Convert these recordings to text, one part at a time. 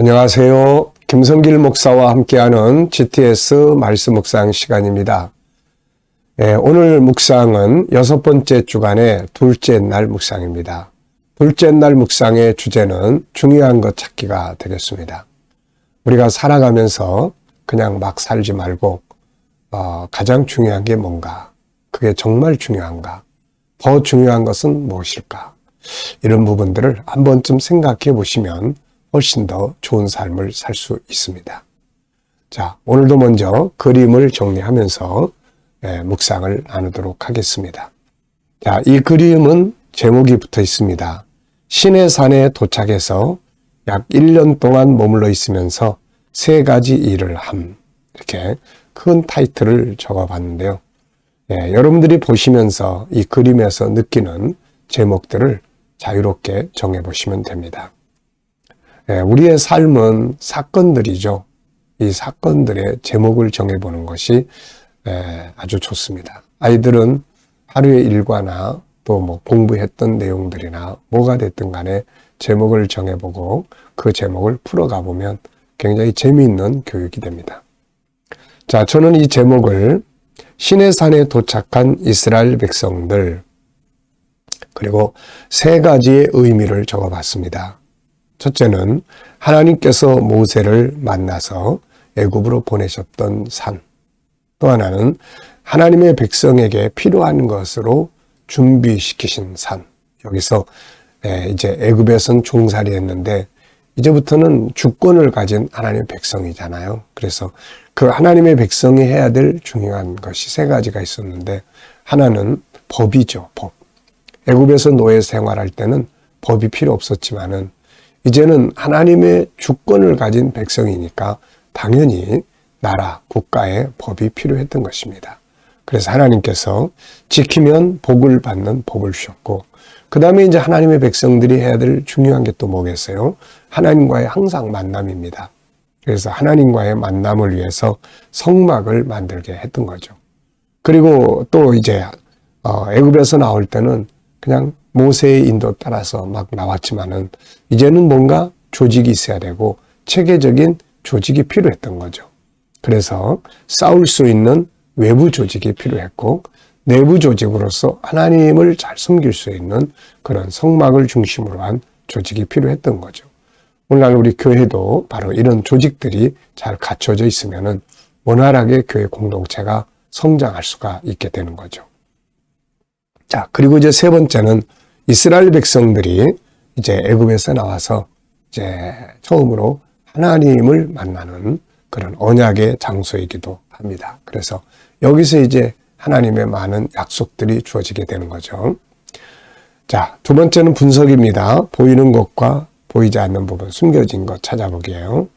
안녕하세요. 김성길 목사와 함께하는 GTS 말씀 묵상 시간입니다. 예, 오늘 묵상은 여섯 번째 주간의 둘째 날 묵상입니다. 둘째 날 묵상의 주제는 중요한 것 찾기가 되겠습니다. 우리가 살아가면서 그냥 막 살지 말고 어, 가장 중요한 게 뭔가, 그게 정말 중요한가, 더 중요한 것은 무엇일까, 이런 부분들을 한 번쯤 생각해 보시면 훨씬 더 좋은 삶을 살 수 있습니다. 자, 오늘도 먼저 그림을 정리하면서 예, 묵상을 나누도록 하겠습니다. 자, 이 그림은 제목이 붙어 있습니다. 신의 산에 도착해서 약 1년 동안 머물러 있으면서 세 가지 일을 함. 이렇게 큰 타이틀을 적어 봤는데요. 예, 여러분들이 보시면서 이 그림에서 느끼는 제목들을 자유롭게 정해 보시면 됩니다. 예, 우리의 삶은 사건들이죠. 이 사건들의 제목을 정해보는 것이 예, 아주 좋습니다. 아이들은 하루의 일과나 또 뭐 공부했던 내용들이나 뭐가 됐든 간에 제목을 정해보고 그 제목을 풀어가 보면 굉장히 재미있는 교육이 됩니다. 자, 저는 이 제목을 신의 산에 도착한 이스라엘 백성들 그리고 세 가지의 의미를 적어봤습니다. 첫째는 하나님께서 모세를 만나서 애굽으로 보내셨던 산. 또 하나는 하나님의 백성에게 필요한 것으로 준비시키신 산. 여기서 이제 애굽에선 종살이 했는데 이제부터는 주권을 가진 하나님의 백성이잖아요. 그래서 그 하나님의 백성이 해야 될 중요한 것이 세 가지가 있었는데 하나는 법이죠. 법. 애굽에서 노예 생활할 때는 법이 필요 없었지만은 이제는 하나님의 주권을 가진 백성이니까 당연히 나라, 국가의 법이 필요했던 것입니다. 그래서 하나님께서 지키면 복을 받는 법을 주셨고, 그 다음에 이제 하나님의 백성들이 해야 될 중요한 게 또 뭐겠어요? 하나님과의 항상 만남입니다. 그래서 하나님과의 만남을 위해서 성막을 만들게 했던 거죠. 그리고 또 이제 어, 애굽에서 나올 때는 그냥 모세의 인도 따라서 막 나왔지만은 이제는 뭔가 조직이 있어야 되고 체계적인 조직이 필요했던 거죠. 그래서 싸울 수 있는 외부 조직이 필요했고 내부 조직으로서 하나님을 잘 섬길 수 있는 그런 성막을 중심으로 한 조직이 필요했던 거죠. 오늘날 우리 교회도 바로 이런 조직들이 잘 갖춰져 있으면은 원활하게 교회 공동체가 성장할 수가 있게 되는 거죠. 자, 그리고 이제 세 번째는 이스라엘 백성들이 이제 애굽에서 나와서 이제 처음으로 하나님을 만나는 그런 언약의 장소이기도 합니다. 그래서 여기서 이제 하나님의 많은 약속들이 주어지게 되는 거죠. 자, 두 번째는 분석입니다. 보이는 것과 보이지 않는 부분, 숨겨진 것 찾아보기예요.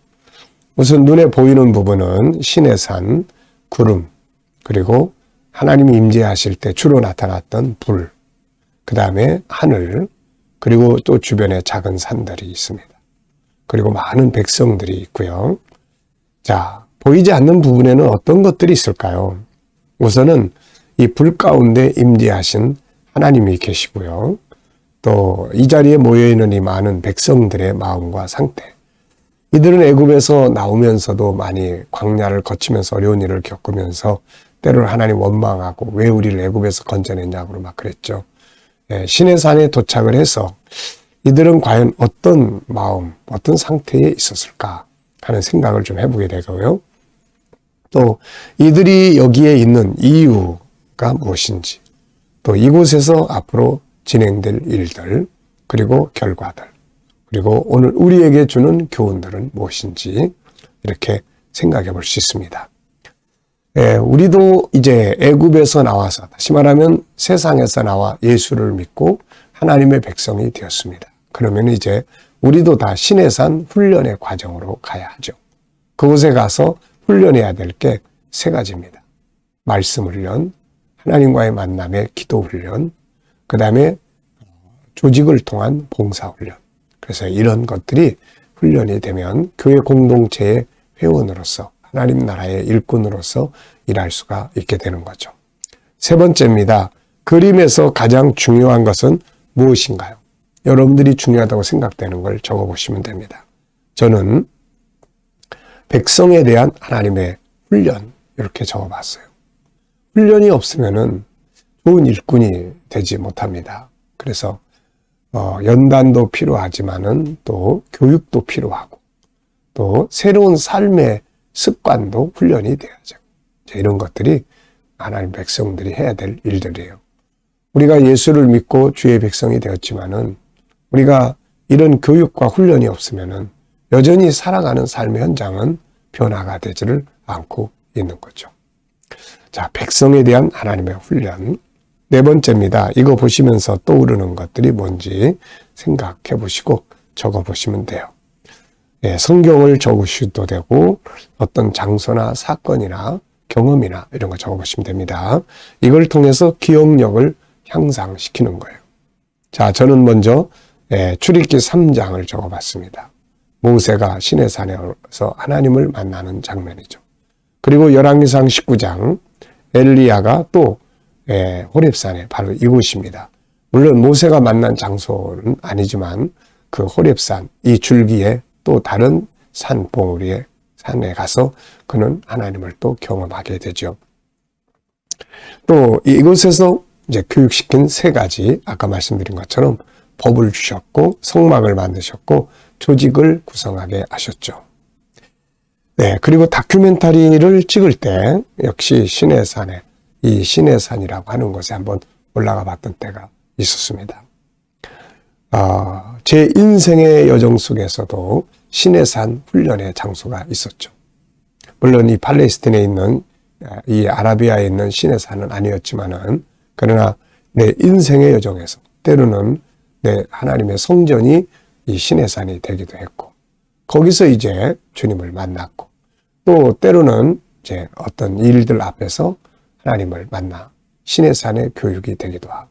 우선 눈에 보이는 부분은 신의 산, 구름, 그리고 하나님이 임재하실 때 주로 나타났던 불, 그 다음에 하늘, 그리고 또 주변에 작은 산들이 있습니다. 그리고 많은 백성들이 있고요. 자, 보이지 않는 부분에는 어떤 것들이 있을까요? 우선은 이 불 가운데 임재하신 하나님이 계시고요. 또 이 자리에 모여 있는 이 많은 백성들의 마음과 상태. 이들은 애굽에서 나오면서도 많이 광야를 거치면서 어려운 일을 겪으면서 때로는 하나님 원망하고 왜 우리를 애굽에서 건져냈냐고 막 그랬죠. 예, 신의 산에 도착을 해서 이들은 과연 어떤 마음, 어떤 상태에 있었을까 하는 생각을 좀 해보게 되고요. 또 이들이 여기에 있는 이유가 무엇인지, 또 이곳에서 앞으로 진행될 일들, 그리고 결과들, 그리고 오늘 우리에게 주는 교훈들은 무엇인지 이렇게 생각해 볼 수 있습니다. 예, 우리도 이제 애굽에서 나와서 다시 말하면 세상에서 나와 예수를 믿고 하나님의 백성이 되었습니다. 그러면 이제 우리도 다 신의 산 훈련의 과정으로 가야 하죠. 그곳에 가서 훈련해야 될 게 세 가지입니다. 말씀 훈련, 하나님과의 만남의 기도 훈련, 그 다음에 조직을 통한 봉사 훈련. 그래서 이런 것들이 훈련이 되면 교회 공동체의 회원으로서 하나님 나라의 일꾼으로서 일할 수가 있게 되는 거죠. 세 번째입니다. 그림에서 가장 중요한 것은 무엇인가요? 여러분들이 중요하다고 생각되는 걸 적어 보시면 됩니다. 저는 백성에 대한 하나님의 훈련 이렇게 적어 봤어요. 훈련이 없으면은 좋은 일꾼이 되지 못합니다. 그래서 어, 연단도 필요하지만은 또 교육도 필요하고 또 새로운 삶의 습관도 훈련이 돼야죠. 이런 것들이 하나님 백성들이 해야 될 일들이에요. 우리가 예수를 믿고 주의 백성이 되었지만은 우리가 이런 교육과 훈련이 없으면은 여전히 살아가는 삶의 현장은 변화가 되지를 않고 있는 거죠. 자, 백성에 대한 하나님의 훈련. 네 번째입니다. 이거 보시면서 떠오르는 것들이 뭔지 생각해 보시고 적어 보시면 돼요. 예, 성경을 적으셔도 되고 어떤 장소나 사건이나 경험이나 이런 거 적어 보시면 됩니다. 이걸 통해서 기억력을 향상시키는 거예요. 자, 저는 먼저 예, 출애기 3장을 적어 봤습니다. 모세가 시내산에서 하나님을 만나는 장면이죠. 그리고 열왕기상 19장 엘리야가 또 예, 호렙산에 바로 이곳입니다. 물론 모세가 만난 장소는 아니지만 그 호렙산 이 줄기에 또 다른 산 봉우리에 산에 가서 그는 하나님을 또 경험하게 되죠. 또 이곳에서 이제 교육시킨 세 가지 아까 말씀드린 것처럼 법을 주셨고 성막을 만드셨고 조직을 구성하게 하셨죠. 네, 그리고 다큐멘터리를 찍을 때 역시 신해산에 이 신해산이라고 하는 곳에 한번 올라가 봤던 때가 있었습니다. 어, 제 인생의 여정 속에서도 신해산 훈련의 장소가 있었죠. 물론 이 팔레스틴에 있는 이 아라비아에 있는 신해산은 아니었지만은 그러나 내 인생의 여정에서 때로는 내 하나님의 성전이 이 신해산이 되기도 했고 거기서 이제 주님을 만났고 또 때로는 이제 어떤 일들 앞에서 하나님을 만나 신해산의 교육이 되기도 하고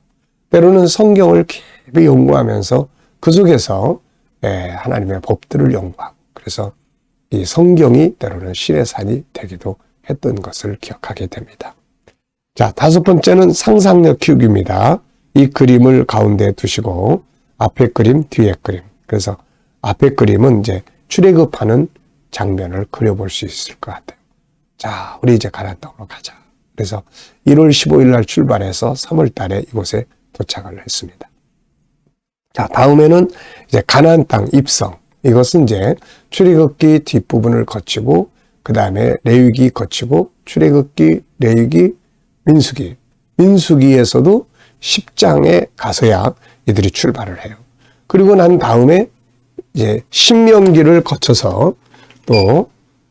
때로는 성경을 깊이 연구하면서 그 속에서 예, 하나님의 법들을 연구하고 그래서 이 성경이 때로는 신해산이 되기도 했던 것을 기억하게 됩니다. 자, 다섯 번째는 상상력 키우기입니다. 이 그림을 가운데 두시고 앞에 그림, 뒤에 그림. 그래서 앞에 그림은 이제 출애굽하는 장면을 그려볼 수 있을 것 같아요. 자, 우리 이제 가나안 땅으로 가자. 그래서 1월 15일 날 출발해서 3월 달에 이곳에 도착을 했습니다. 자, 다음에는 이제 가나안 땅 입성. 이것은 이제 출애굽기 뒷부분을 거치고 그 다음에 레위기 거치고 출애굽기, 레위기, 민수기. 민수기에서도 10장에 가서야 이들이 출발을 해요. 그리고 난 다음에 이제 신명기를 거쳐서 또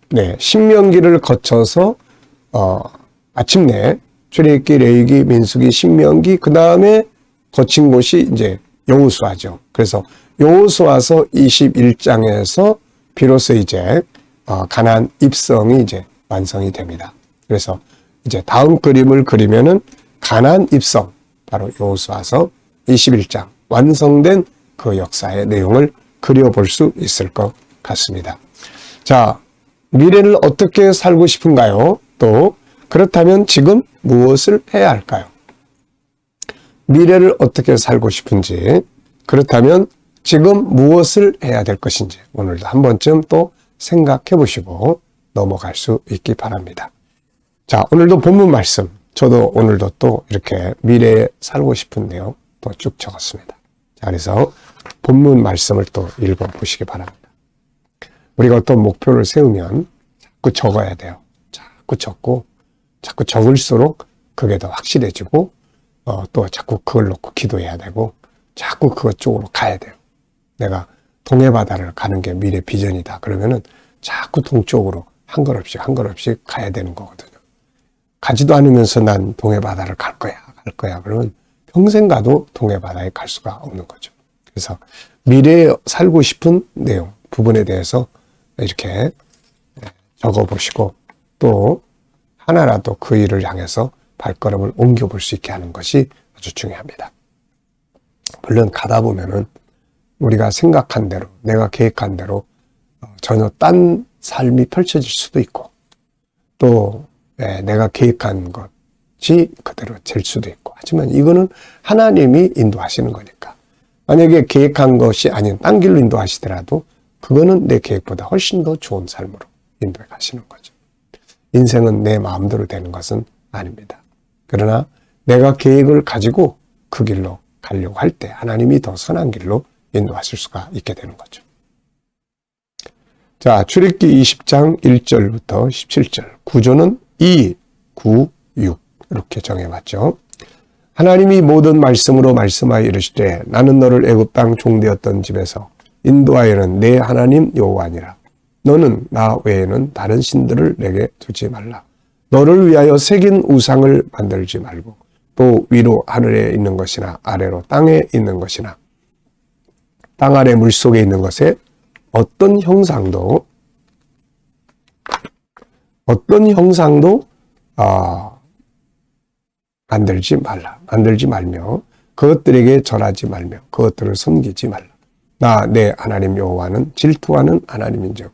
네, 신명기를 거쳐서 어 마침내 출애굽기, 레위기, 민수기, 신명기 그 다음에 거친 곳이 이제 여호수아죠. 그래서 여호수아서 21장에서 비로소 이제 어, 가난 입성이 이제 완성이 됩니다. 그래서 이제 다음 그림을 그리면은 가난 입성 바로 여호수아서 21장 완성된 그 역사의 내용을 그려볼 수 있을 것 같습니다. 자, 미래를 어떻게 살고 싶은가요? 또 그렇다면 지금 무엇을 해야 할까요? 미래를 어떻게 살고 싶은지 그렇다면 지금 무엇을 해야 될 것인지 오늘도 한 번쯤 또 생각해 보시고 넘어갈 수 있기 바랍니다. 자, 오늘도 본문 말씀 저도 오늘도 또 이렇게 미래에 살고 싶은 내용 또 쭉 적었습니다. 자, 그래서 본문 말씀을 또 읽어 보시기 바랍니다. 우리가 어떤 목표를 세우면 자꾸 적어야 돼요. 자꾸 적고, 자꾸 적을수록 그게 더 확실해지고, 어, 또 자꾸 그걸 놓고 기도해야 되고, 자꾸 그것 쪽으로 가야 돼요. 내가 동해바다를 가는 게 미래 비전이다. 그러면은 자꾸 동쪽으로 한 걸음씩 한 걸음씩 가야 되는 거거든요. 가지도 않으면서 난 동해바다를 갈 거야, 갈 거야. 그러면 평생 가도 동해바다에 갈 수가 없는 거죠. 그래서 미래에 살고 싶은 내용, 부분에 대해서 이렇게 적어 보시고 또 하나라도 그 일을 향해서 발걸음을 옮겨볼 수 있게 하는 것이 아주 중요합니다. 물론 가다 보면은 우리가 생각한 대로, 내가 계획한 대로 전혀 딴 삶이 펼쳐질 수도 있고 또 예, 내가 계획한 것이 그대로 될 수도 있고 하지만 이거는 하나님이 인도하시는 거니까 만약에 계획한 것이 아닌 딴 길로 인도하시더라도 그거는 내 계획보다 훨씬 더 좋은 삶으로 인도해 가시는 거죠. 인생은 내 마음대로 되는 것은 아닙니다. 그러나 내가 계획을 가지고 그 길로 가려고 할 때 하나님이 더 선한 길로 인도하실 수가 있게 되는 거죠. 자, 출애기 20장 1절부터 17절. 구조는 2, 9, 6 이렇게 정해봤죠. 하나님이 모든 말씀으로 말씀하여 이르시되 나는 너를 애굽 땅 종되었던 집에서 인도하여는 내 하나님 여호와니라. 너는 나 외에는 다른 신들을 내게 두지 말라. 너를 위하여 새긴 우상을 만들지 말고 또 위로 하늘에 있는 것이나 아래로 땅에 있는 것이나 땅 아래 물 속에 있는 것에 어떤 형상도 어떤 형상도 아, 만들지 말라. 만들지 말며 그것들에게 절하지 말며 그것들을 섬기지 말라. 나 내 하나님 여호와는 질투하는 하나님인즉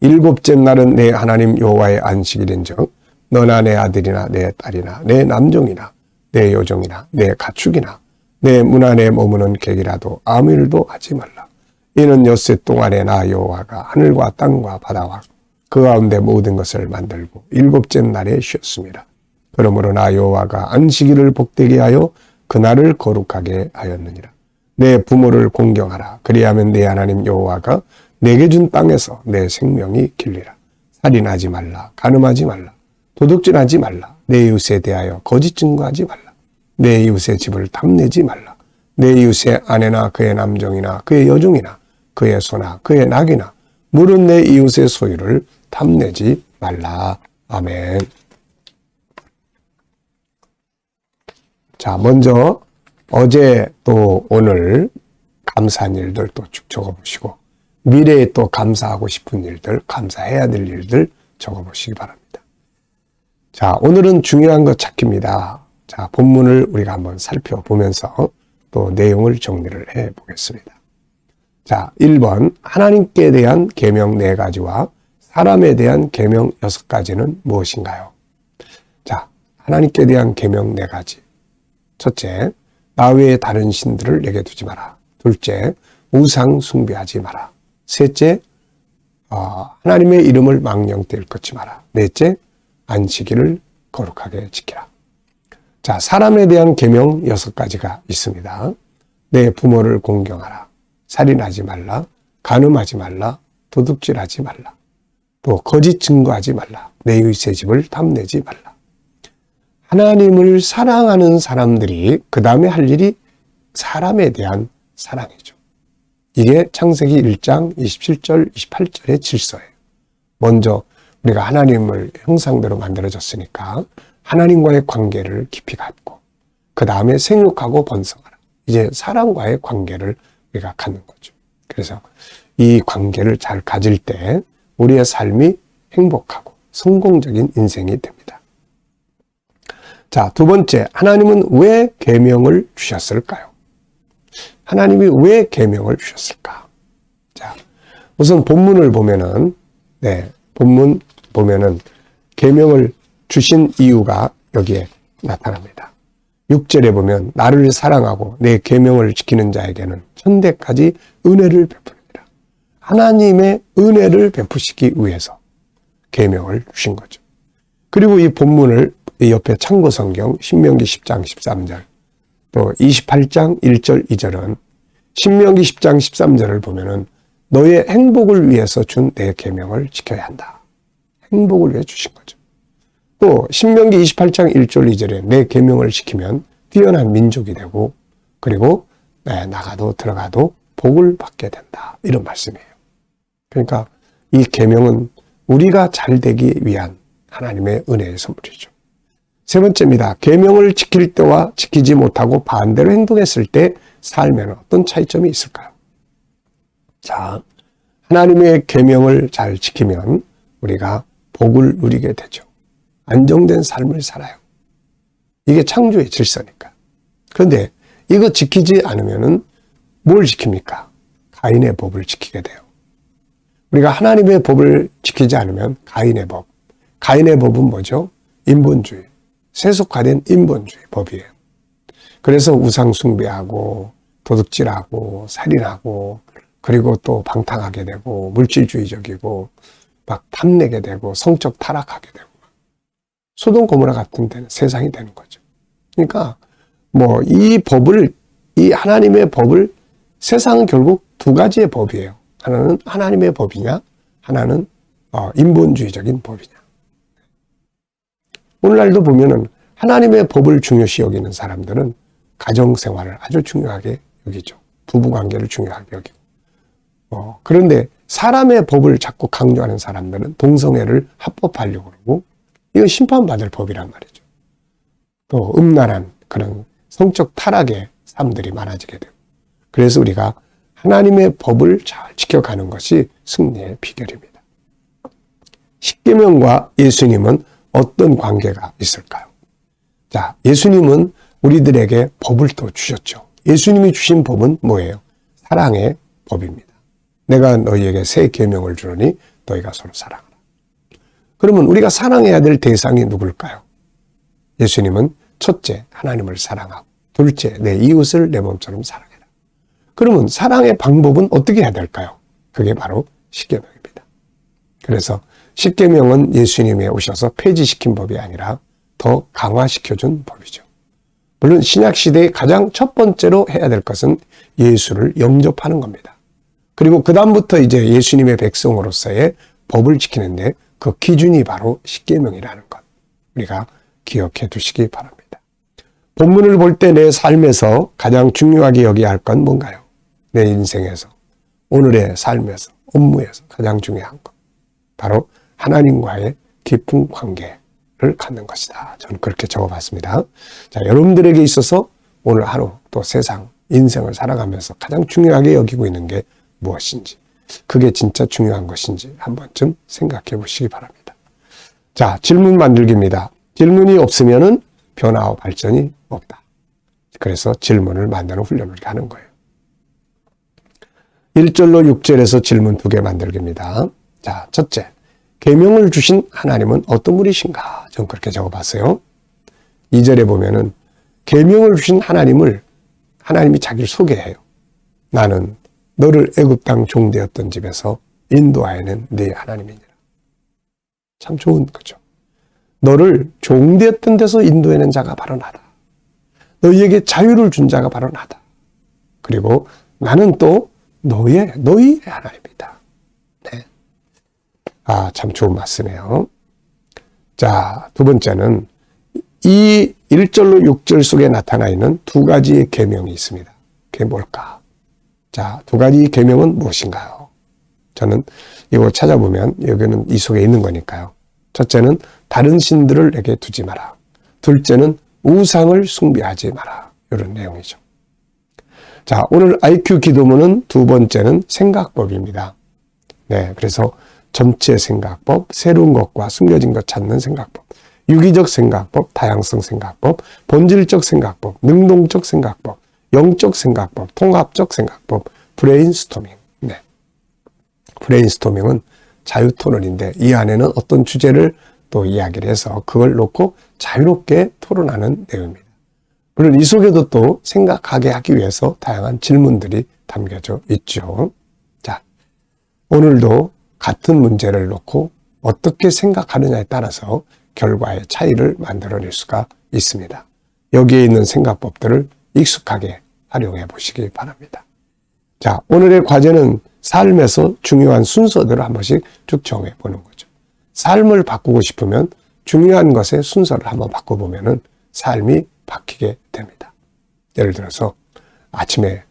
일곱째 날은 내 하나님 여호와의 안식일인즉 너나 내 아들이나 내 딸이나 내 남종이나 내 여종이나 내 가축이나 내 문 안에 머무는 객이라도 아무 일도 하지 말라. 이는 엿새 동안에 나 여호와가 하늘과 땅과 바다와 그 가운데 모든 것을 만들고 일곱째 날에 쉬었습니다. 그러므로 나 여호와가 안식일을 복되게 하여 그날을 거룩하게 하였느니라. 내 부모를 공경하라. 그리하면 내 하나님 여호와가 내게 준 땅에서 내 생명이 길리라. 살인하지 말라. 간음하지 말라. 도둑질하지 말라. 내 이웃에 대하여 거짓 증거하지 말라. 내 이웃의 집을 탐내지 말라. 내 이웃의 아내나 그의 남종이나 그의 여종이나 그의 소나 그의 낙이나 물은 내 이웃의 소유를 탐내지 말라. 아멘. 자, 먼저 어제 또 오늘 감사한 일들 또 쭉 적어보시고 미래에 또 감사하고 싶은 일들, 감사해야 될 일들 적어보시기 바랍니다. 자, 오늘은 중요한 것 찾기입니다. 자, 본문을 우리가 한번 살펴보면서 또 내용을 정리를 해 보겠습니다. 자, 1번 하나님께 대한 계명 4가지와 사람에 대한 계명 6가지는 무엇인가요? 자, 하나님께 대한 계명 4가지. 첫째, 나 외에 다른 신들을 내게 두지 마라. 둘째, 우상 숭배하지 마라. 셋째, 어, 하나님의 이름을 망령될 것지 마라. 넷째, 안식일을 거룩하게 지키라. 자, 사람에 대한 계명 여섯 가지가 있습니다. 내 부모를 공경하라. 살인하지 말라. 간음하지 말라. 도둑질하지 말라. 또 거짓 증거하지 말라. 내 의세 집을 탐내지 말라. 하나님을 사랑하는 사람들이 그 다음에 할 일이 사람에 대한 사랑이죠. 이게 창세기 1장 27절, 28절의 질서예요. 먼저 우리가 하나님을 형상대로 만들어졌으니까 하나님과의 관계를 깊이 갖고 그 다음에 생육하고 번성하라. 이제 사람과의 관계를 우리가 갖는 거죠. 그래서 이 관계를 잘 가질 때 우리의 삶이 행복하고 성공적인 인생이 됩니다. 자, 두 번째, 하나님은 왜 계명을 주셨을까요? 하나님이 왜 계명을 주셨을까? 자, 우선 본문을 보면은 네, 본문 보면은 계명을 주신 이유가 여기에 나타납니다. 6절에 보면 나를 사랑하고 내 계명을 지키는 자에게는 천대까지 은혜를 베푸느니라. 하나님의 은혜를 베푸시기 위해서 계명을 주신 거죠. 그리고 이 본문을 이 옆에 참고 성경 신명기 10장 13절 또 28장 1절 2절은 신명기 10장 13절을 보면은 너의 행복을 위해서 준 내 계명을 지켜야 한다. 행복을 위해 주신 거죠. 또 신명기 28장 1절 2절에 내 계명을 지키면 뛰어난 민족이 되고 그리고 네, 나가도 들어가도 복을 받게 된다. 이런 말씀이에요. 그러니까 이 계명은 우리가 잘 되기 위한 하나님의 은혜의 선물이죠. 세 번째입니다. 계명을 지킬 때와 지키지 못하고 반대로 행동했을 때 삶에는 어떤 차이점이 있을까요? 자, 하나님의 계명을 잘 지키면 우리가 복을 누리게 되죠. 안정된 삶을 살아요. 이게 창조의 질서니까. 그런데 이거 지키지 않으면은 뭘 지킵니까? 가인의 법을 지키게 돼요. 우리가 하나님의 법을 지키지 않으면 가인의 법. 가인의 법은 뭐죠? 인본주의. 세속화된 인본주의 법이에요. 그래서 우상 숭배하고 도둑질하고 살인하고 그리고 또 방탕하게 되고 물질주의적이고 막 탐내게 되고 성적 타락하게 되고 소동 고모라 같은 데는 세상이 되는 거죠. 그러니까 뭐 이 법을 이 하나님의 법을 세상은 결국 두 가지의 법이에요. 하나는 하나님의 법이냐, 하나는 어, 인본주의적인 법이냐. 오늘날도 보면은 하나님의 법을 중요시 여기는 사람들은 가정 생활을 아주 중요하게 여기죠. 부부 관계를 중요하게 여기고. 어, 그런데 사람의 법을 자꾸 강조하는 사람들은 동성애를 합법하려고 그러고 이건 심판받을 법이란 말이죠. 또 음란한 그런 성적 타락의 삶들이 많아지게 되고 그래서 우리가 하나님의 법을 잘 지켜가는 것이 승리의 비결입니다. 십계명과 예수님은 어떤 관계가 있을까요? 자, 예수님은 우리들에게 법을 또 주셨죠. 예수님이 주신 법은 뭐예요? 사랑의 법입니다. 내가 너희에게 새 계명을 주노니 너희가 서로 사랑하라. 그러면 우리가 사랑해야 될 대상이 누굴까요? 예수님은 첫째 하나님을 사랑하고 둘째 내 이웃을 내 몸처럼 사랑해라. 그러면 사랑의 방법은 어떻게 해야 될까요? 그게 바로 십계명입니다. 그래서 십계명은 예수님이 오셔서 폐지시킨 법이 아니라 더 강화시켜준 법이죠. 물론 신약 시대의 가장 첫 번째로 해야 될 것은 예수를 영접하는 겁니다. 그리고 그 다음부터 이제 예수님의 백성으로서의 법을 지키는데 그 기준이 바로 십계명이라는 것 우리가 기억해 두시기 바랍니다. 본문을 볼 때 내 삶에서 가장 중요하게 여기야 할 건 뭔가요? 내 인생에서 오늘의 삶에서 업무에서 가장 중요한 것 바로 하나님과의 깊은 관계를 갖는 것이다. 저는 그렇게 적어봤습니다. 자, 여러분들에게 있어서 오늘 하루 또 세상 인생을 살아가면서 가장 중요하게 여기고 있는 게 무엇인지 그게 진짜 중요한 것인지 한 번쯤 생각해 보시기 바랍니다. 자, 질문 만들기입니다. 질문이 없으면은 변화와 발전이 없다. 그래서 질문을 만드는 훈련을 하는 거예요. 1절로 6절에서 질문 두 개 만들기입니다. 자, 첫째. 계명을 주신 하나님은 어떤 분이신가? 전 그렇게 적어봤어요. 2절에 보면은 계명을 주신 하나님을 하나님이 자기를 소개해요. 나는 너를 애굽 땅 종되었던 집에서 인도하여는 네 하나님이니라. 참 좋은 거죠. 너를 종되었던 데서 인도해낸 자가 바로 나다. 너희에게 자유를 준 자가 바로 나다. 그리고 나는 또 너의 너희의 하나님이다. 네. 아, 참 좋은 말씀이에요. 자, 두 번째는 이 1절로 6절 속에 나타나 있는 두 가지의 계명이 있습니다. 그게 뭘까? 자, 두 가지 계명은 무엇인가요? 저는 이거 찾아보면 여기는 이 속에 있는 거니까요. 첫째는 다른 신들을 내게 두지 마라. 둘째는 우상을 숭배하지 마라. 이런 내용이죠. 자, 오늘 IQ 기도문은 두 번째는 생각법입니다. 네, 그래서 전체 생각법, 새로운 것과 숨겨진 것 찾는 생각법, 유기적 생각법, 다양성 생각법, 본질적 생각법, 능동적 생각법, 영적 생각법, 통합적 생각법, 브레인스토밍. 네. 브레인스토밍은 자유 토론인데 이 안에는 어떤 주제를 또 이야기를 해서 그걸 놓고 자유롭게 토론하는 내용입니다. 물론 이 속에도 또 생각하게 하기 위해서 다양한 질문들이 담겨져 있죠. 자, 오늘도 같은 문제를 놓고 어떻게 생각하느냐에 따라서 결과의 차이를 만들어낼 수가 있습니다. 여기에 있는 생각법들을 익숙하게 활용해 보시기 바랍니다. 자, 오늘의 과제는 삶에서 중요한 순서들을 한 번씩 쭉 정해 보는 거죠. 삶을 바꾸고 싶으면 중요한 것의 순서를 한번 바꿔보면은 삶이 바뀌게 됩니다. 예를 들어서 아침에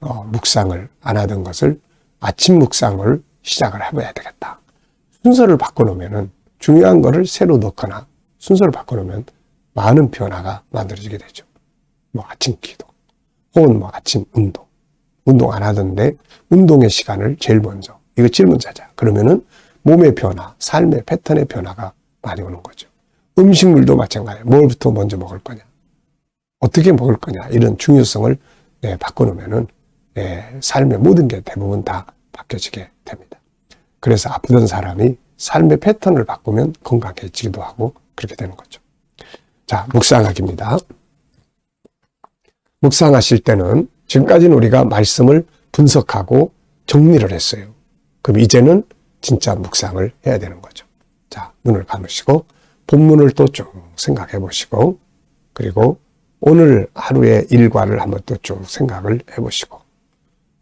어, 묵상을 안 하던 것을 아침 묵상을 시작을 해봐야 되겠다. 순서를 바꿔놓으면은 중요한 것을 새로 넣거나 순서를 바꿔놓으면 많은 변화가 만들어지게 되죠. 뭐 아침 기도, 혹은 뭐 아침 운동. 운동 안 하던데 운동의 시간을 제일 먼저 이거 질문 자자. 그러면은 몸의 변화, 삶의 패턴의 변화가 많이 오는 거죠. 음식물도 마찬가지예요. 뭘부터 먼저 먹을 거냐. 어떻게 먹을 거냐. 이런 중요성을 예, 바꿔놓으면은 예, 삶의 모든 게 대부분 다 바뀌어지게 됩니다. 그래서 아프던 사람이 삶의 패턴을 바꾸면 건강해지기도 하고 그렇게 되는 거죠. 자, 묵상하기입니다. 묵상하실 때는 지금까지는 우리가 말씀을 분석하고 정리를 했어요. 그럼 이제는 진짜 묵상을 해야 되는 거죠. 자, 눈을 감으시고 본문을 또 쭉 생각해 보시고 그리고 오늘 하루의 일과를 한번 또 쭉 생각을 해 보시고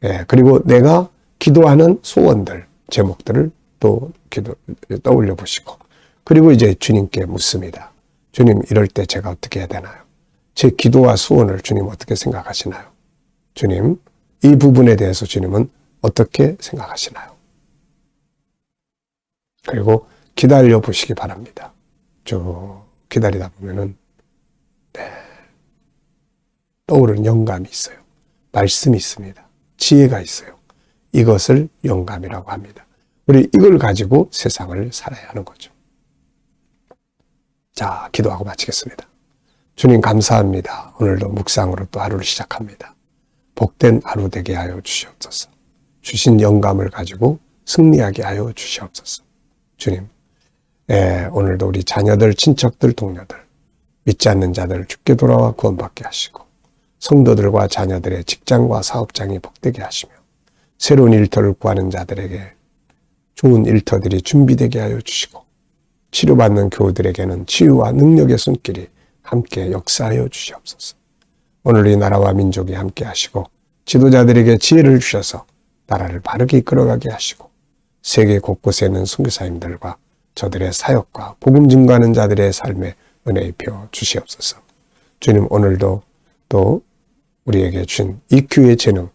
예, 그리고 내가 기도하는 소원들, 제목들을 또 기도, 떠올려 보시고 그리고 이제 주님께 묻습니다. 주님, 이럴 때 제가 어떻게 해야 되나요? 제 기도와 소원을 주님 어떻게 생각하시나요? 주님, 이 부분에 대해서 주님은 어떻게 생각하시나요? 그리고 기다려 보시기 바랍니다. 쭉 기다리다 보면은, 네. 떠오르는 영감이 있어요. 말씀이 있습니다. 지혜가 있어요. 이것을 영감이라고 합니다. 우리 이걸 가지고 세상을 살아야 하는 거죠. 자, 기도하고 마치겠습니다. 주님 감사합니다. 오늘도 묵상으로 또 하루를 시작합니다. 복된 하루 되게 하여 주시옵소서. 주신 영감을 가지고 승리하게 하여 주시옵소서. 주님, 예, 오늘도 우리 자녀들, 친척들, 동료들, 믿지 않는 자들 죽게 돌아와 구원받게 하시고, 성도들과 자녀들의 직장과 사업장이 복되게 하시며, 새로운 일터를 구하는 자들에게 좋은 일터들이 준비되게 하여 주시고, 치료받는 교우들에게는 치유와 능력의 손길이 함께 역사하여 주시옵소서. 오늘 이 나라와 민족이 함께 하시고 지도자들에게 지혜를 주셔서 나라를 바르게 이끌어가게 하시고 세계 곳곳에 있는 선교사님들과 저들의 사역과 복음 증거하는 자들의 삶에 은혜 입혀 주시옵소서. 주님 오늘도 또 우리에게 준 EQ의 재능,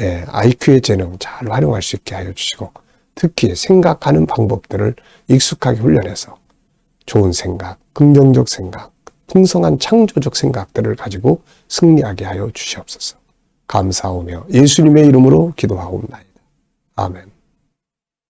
예, IQ의 재능 잘 활용할 수 있게 하여 주시고 특히 생각하는 방법들을 익숙하게 훈련해서 좋은 생각, 긍정적 생각, 풍성한 창조적 생각들을 가지고 승리하게 하여 주시옵소서. 감사하며 예수님의 이름으로 기도하옵나이다. 아멘.